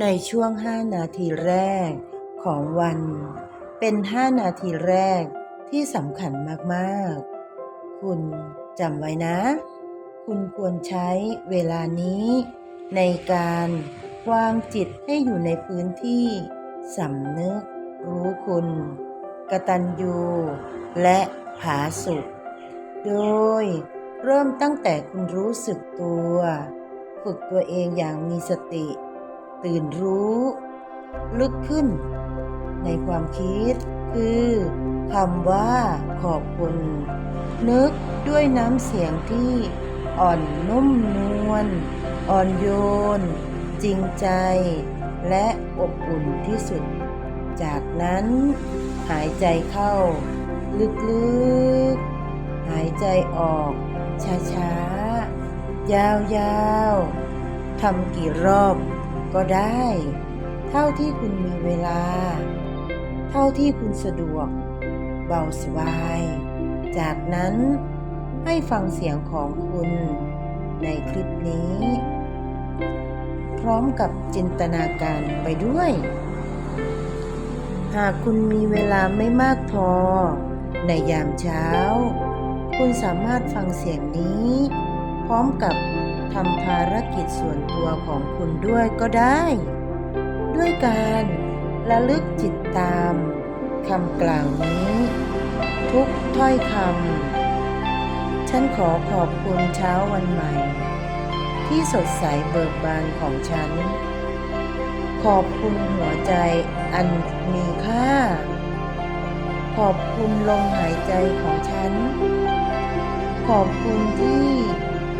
ในช่วง 5 นาทีแรกของวัน เป็น 5 นาทีแรกที่สำคัญมากๆ คุณจำไว้นะ คุณควรใช้เวลานี้ ในการวางจิตให้อยู่ในพื้นที่สำนึก รู้คุณ กตัญญู และผาสุกโดยเริ่มตั้งแต่คุณรู้สึกตัว ฝึกตัวเองอย่างมีสติ ตื่นรู้ ลึกขึ้น ในความคิด คือคำว่าขอบคุณ นึกด้วยน้ำเสียงที่อ่อนนุ่มนวลอ่อนโยน จริงใจ และอบอุ่นที่สุด จากนั้น หายใจเข้า ลึกๆ หายใจออก ช้าๆ ยาวๆทำกี่รอบ ก็ได้ เท่าที่คุณมีเวลา เท่าที่คุณสะดวก เบาสบาย จากนั้นให้ฟังเสียงของคุณในคลิปนี้ พร้อมกับจินตนาการไปด้วย หากคุณมีเวลาไม่มากพอ ในยามเช้า คุณสามารถฟังเสียงนี้ พร้อมกับ ทำภารกิจส่วนตัวของคุณด้วยก็ได้ ด้วยการระลึกจิตตามคำกล่าวนี้ ทุกถ้อยคำฉันขอขอบคุณเช้าวันใหม่ ที่สดใสเบิกบานของฉัน ขอบคุณหัวใจอันมีค่า ขอบคุณลมหายใจของฉัน ขอบคุณที่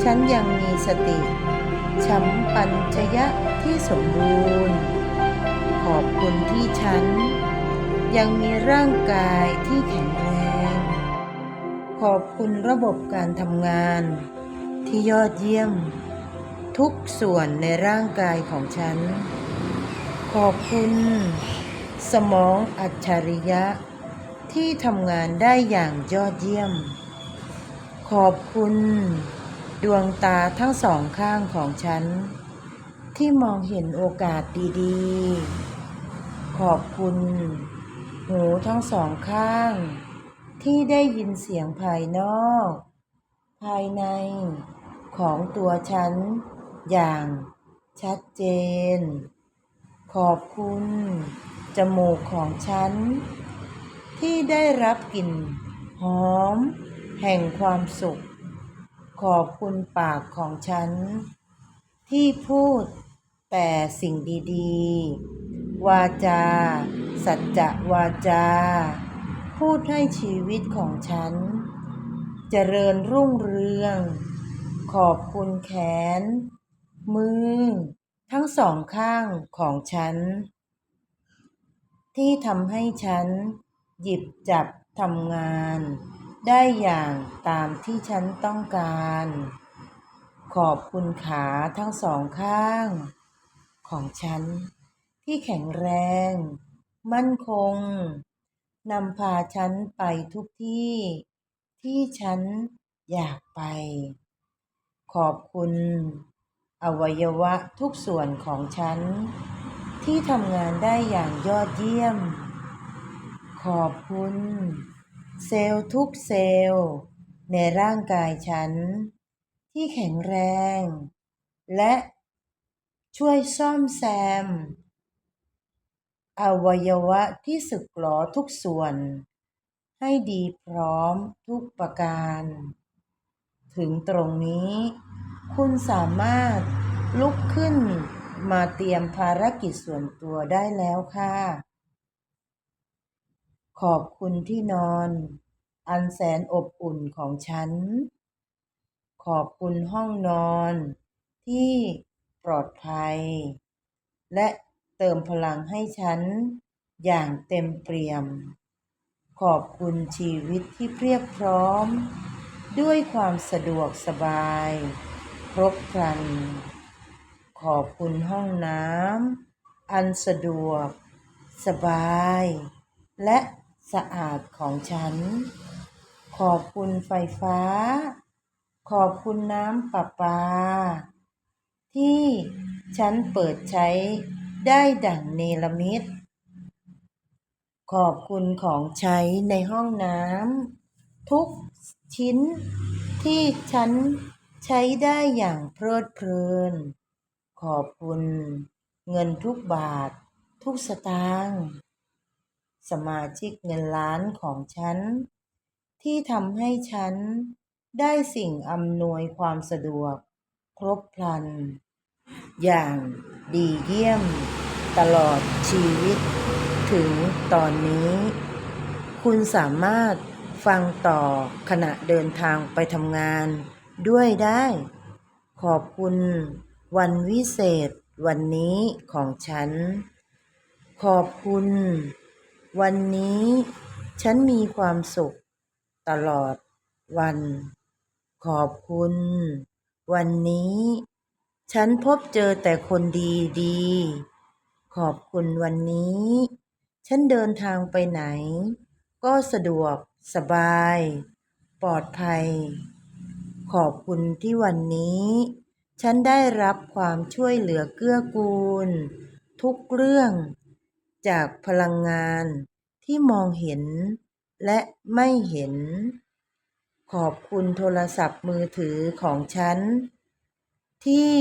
ฉันยังมีสติชัมปัญชยะที่สมบูรณ์ ขอบคุณที่ฉัน ยังมีร่างกายที่แข็งแรง ขอบคุณระบบการทำงาน ที่ยอดเยี่ยม ทุกส่วนในร่างกายของฉัน ขอบคุณ สมองอัจฉริยะ ที่ทำงานได้อย่างยอดเยี่ยม ขอบคุณ ดวงตาทั้งสองข้างของฉัน ที่มองเห็นโอกาสดีๆ ขอบคุณ หูทั้งสองข้าง ที่ได้ยินเสียงภายนอก ภายในของตัวฉัน อย่างชัดเจน ขอบคุณ จมูกของฉัน ที่ได้รับกลิ่นหอม แห่งความสุข ขอบคุณปากของฉัน ที่พูดแต่สิ่งดีๆ วาจา สัจจะวาจา พูดให้ชีวิตของฉัน เจริญรุ่งเรือง ขอบคุณแขน มือ ทั้งสองข้างของฉัน ที่ทำให้ฉัน หยิบจับทำงาน ได้อย่างตามที่ฉันต้องการ ขอบคุณขาทั้งสองข้าง ของฉัน ที่แข็งแรง มั่นคงนำพาฉันไปทุกที่ ที่ฉันอยากไป ขอบคุณ อวัยวะทุกส่วนของฉัน ที่ทำงานได้อย่างยอดเยี่ยม ขอบคุณ เซลล์ทุกเซลล์ในร่างกายฉัน ที่แข็งแรง และช่วยซ่อมแซม อวัยวะที่สึกหรอทุกส่วน ให้ดีพร้อมทุกประการ ถึงตรงนี้ คุณสามารถลุกขึ้นมาเตรียมภารกิจส่วนตัวได้แล้วค่ะ ขอบคุณที่นอน อันแสนอบอุ่นของฉัน ขอบคุณห้องนอน ที่ปลอดภัย และเติมพลังให้ฉัน อย่างเต็มเปี่ยม ขอบคุณชีวิตที่เพียบพร้อม ด้วยความสะดวกสบาย ครบครัน ขอบคุณห้องน้ำอันสะดวก สบาย และ สะอาดของฉัน ขอบคุณไฟฟ้า ขอบคุณน้ำประปา ที่ฉันเปิดใช้ได้ดั่งเนรมิต ขอบคุณของใช้ในห้องน้ำทุกชิ้นที่ฉันใช้ได้อย่างเพลิดเพลิน ขอบคุณเงินทุกบาททุกสตางค์ สมาชิกเงินล้านของฉัน ที่ทำให้ฉันได้สิ่งอำนวยความสะดวก ครบพลัน อย่างดีเยี่ยม ตลอดชีวิต ถึงตอนนี้ คุณสามารถฟังต่อขณะเดินทางไปทำงานด้วยได้ ขอบคุณวันวิเศษวันนี้ของฉัน ขอบคุณ วันนี้ฉันมีความสุขตลอดวัน ขอบคุณ วันนี้ ฉันพบเจอแต่คนดีดีขอบคุณวันนี้ ฉันเดินทางไปไหน ก็สะดวกสบาย ปลอดภัย ขอบคุณที่วันนี้ ฉันได้รับความช่วยเหลือเกื้อกูล ทุกเรื่อง จากพลังงานที่มองเห็นและไม่เห็น ขอบคุณโทรศัพท์มือถือของฉัน ที่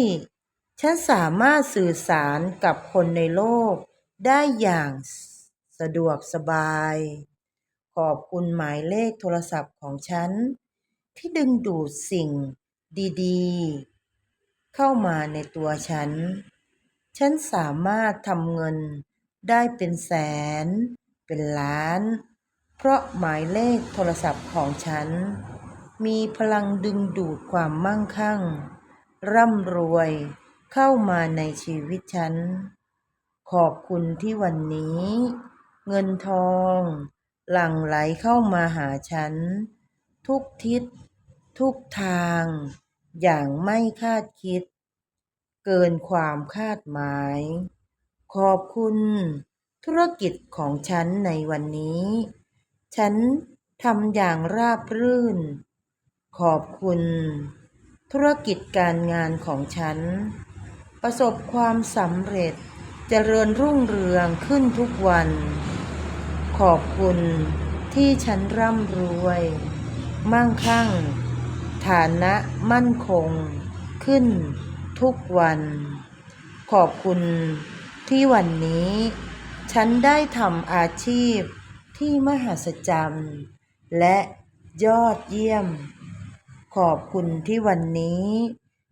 ฉันสามารถสื่อสารกับคนในโลกได้อย่างสะดวกสบาย ขอบคุณหมายเลขโทรศัพท์ของฉัน ที่ดึงดูดสิ่งดีๆ เข้ามาในตัวฉัน ฉันสามารถทำเงิน ได้เป็นแสน เป็นล้าน เพราะหมายเลขโทรศัพท์ของฉัน มีพลังดึงดูดความมั่งคั่ง ร่ำรวยเข้ามาในชีวิตฉัน ขอบคุณที่วันนี้ เงินทอง หลั่งไหลเข้ามาหาฉัน ทุกทิศ ทุกทาง อย่างไม่คาดคิด เกินความคาดหมาย ขอบคุณ ธุรกิจของฉันในวันนี้ ฉันทำอย่างราบรื่น ขอบคุณ ธุรกิจการงานของฉัน ประสบความสำเร็จเจริญรุ่งเรืองขึ้นทุกวัน ขอบคุณที่ฉันร่ำรวย มั่งคั่ง ฐานะมั่นคง ขึ้นทุกวัน ขอบคุณ ที่วันนี้ฉันได้ทำอาชีพที่มหัศจรรย์ และยอดเยี่ยม ขอบคุณที่วันนี้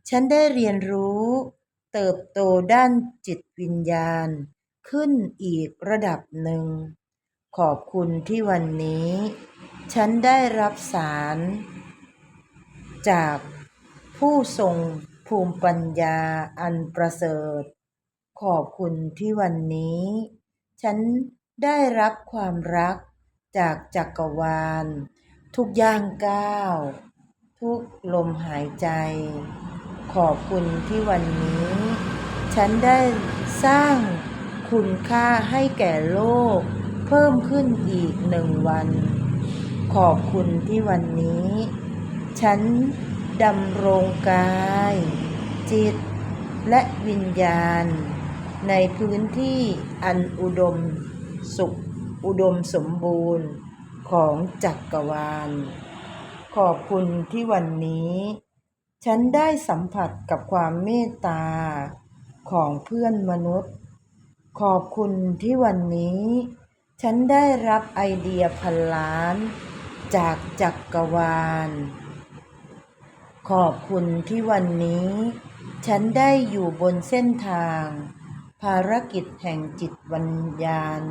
ฉันได้เรียนรู้ เติบโตด้านจิตวิญญาณ ขึ้นอีกระดับหนึ่ง ขอบคุณที่วันนี้ ฉันได้รับสาร จากผู้ทรงภูมิปัญญาอันประเสริฐ ขอบคุณที่วันนี้ ฉันได้รับความรักจากจักรวาล ทุกย่างก้าว ทุกลมหายใจ ขอบคุณที่วันนี้ ฉันได้สร้างคุณค่าให้แก่โลก เพิ่มขึ้นอีกหนึ่งวัน ขอบคุณที่วันนี้ ฉันดำรงกาย จิต และวิญญาณ ในพื้นที่อันอุดมสุขอุดมสมบูรณ์ของจักรวาล ขอบคุณที่วันนี้ ฉันได้สัมผัสกับความเมตตาของเพื่อนมนุษย์ ขอบคุณที่วันนี้ ฉันได้รับไอเดียพันล้าน จากจักรวาล ขอบคุณที่วันนี้ ฉันได้อยู่บนเส้นทางารกิจแห่งจิตวิญญาณ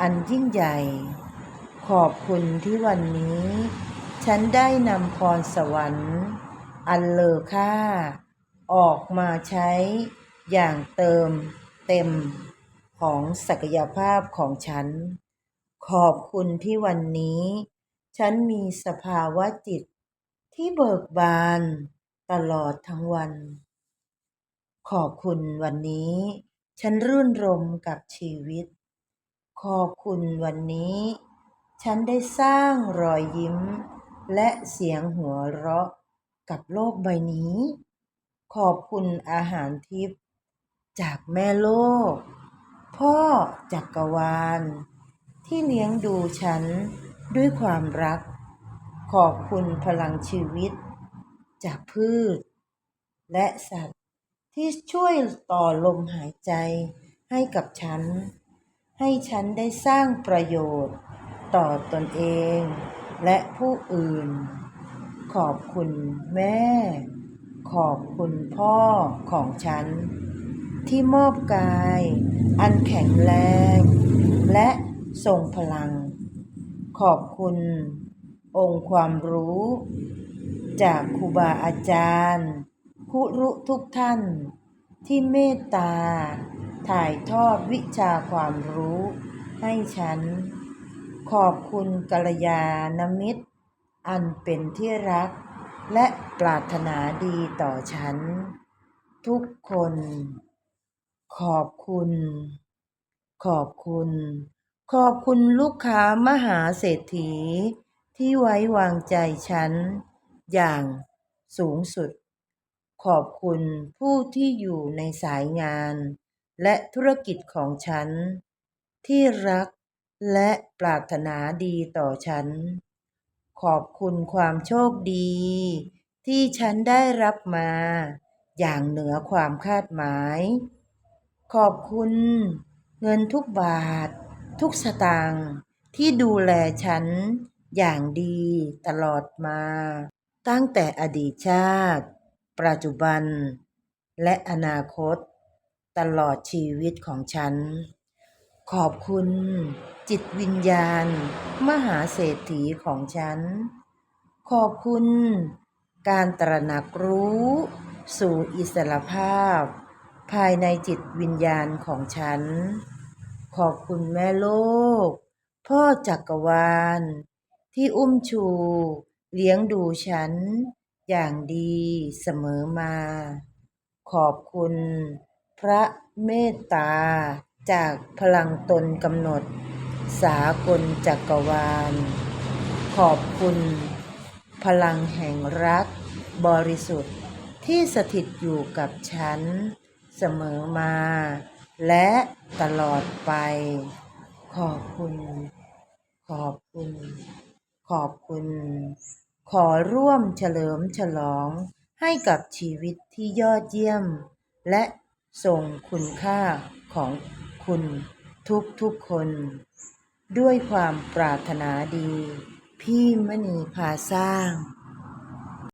อันยิ่งใหญ่ ขอบคุณที่วันนี้ ฉันได้นำพรสวรรค์ อันเลอค่า ออกมาใช้อย่างเติมเต็มของศักยภาพของฉัน ขอบคุณที่วันนี้ ฉันมีสภาวะจิตที่เบิกบานตลอดทั้งวัน ขอบคุณวันนี้ ฉันรื่นรมกับชีวิต ขอบคุณวันนี้ ฉันได้สร้างรอยยิ้ม และเสียงหัวเราะกับโลกใบนี้ ขอบคุณอาหารทิพย์จากแม่โลก พ่อจักรวาล ที่เลี้ยงดูฉันด้วยความรัก ขอบคุณพลังชีวิต จากพืช และสัตว์ ที่ช่วยต่อลมหายใจให้กับฉัน ให้ฉันได้สร้างประโยชน์ ต่อตนเองและผู้อื่น ขอบคุณแม่ ขอบคุณพ่อของฉัน ที่มอบกาย อันแข็งแรง และทรงพลัง ขอบคุณ องค์ความรู้ จากครูบาอาจารย์ คุรุทุกท่านที่เมตตา ถ่ายทอดวิชาความรู้ให้ฉัน ขอบคุณกัลยาณมิตร อันเป็นที่รัก และปรารถนาดีต่อฉัน ทุกคน ขอบคุณ ขอบคุณ ขอบคุณลูกค้ามหาเศรษฐี ที่ไว้วางใจฉัน อย่างสูงสุด ขอบคุณผู้ที่อยู่ในสายงานและธุรกิจของฉัน ที่รักและปรารถนาดีต่อฉัน ขอบคุณความโชคดี ที่ฉันได้รับมา อย่างเหนือความคาดหมาย ขอบคุณ เงินทุกบาท ทุกสตางค์ที่ดูแลฉันอย่างดีตลอดมา ตั้งแต่อดีตชาติ ปัจจุบัน และอนาคต ตลอดชีวิตของฉัน ขอบคุณ จิตวิญญาณ มหาเศรษฐีของฉัน ขอบคุณ การตระหนักรู้ สู่อิสรภาพ ภายในจิตวิญญาณของฉัน ขอบคุณแม่โลก พ่อจักรวาล ที่อุ้มชู เลี้ยงดูฉัน อย่างดีเสมอมา ขอบคุณพระเมตตาจากพลังตนกำหนด สากลจักรวาล ขอบคุณ พลังแห่งรัก บริสุทธิ์ที่สถิตอยู่กับฉัน เสมอมา และตลอดไป ขอบคุณ ขอบคุณ ขอบคุณ ขอร่วมเฉลิมฉลองให้กับชีวิตที่ยอดเยี่ยม และทรงคุณค่าของคุณทุกๆคน ด้วยความปรารถนาดี พี่มณีพาสร้าง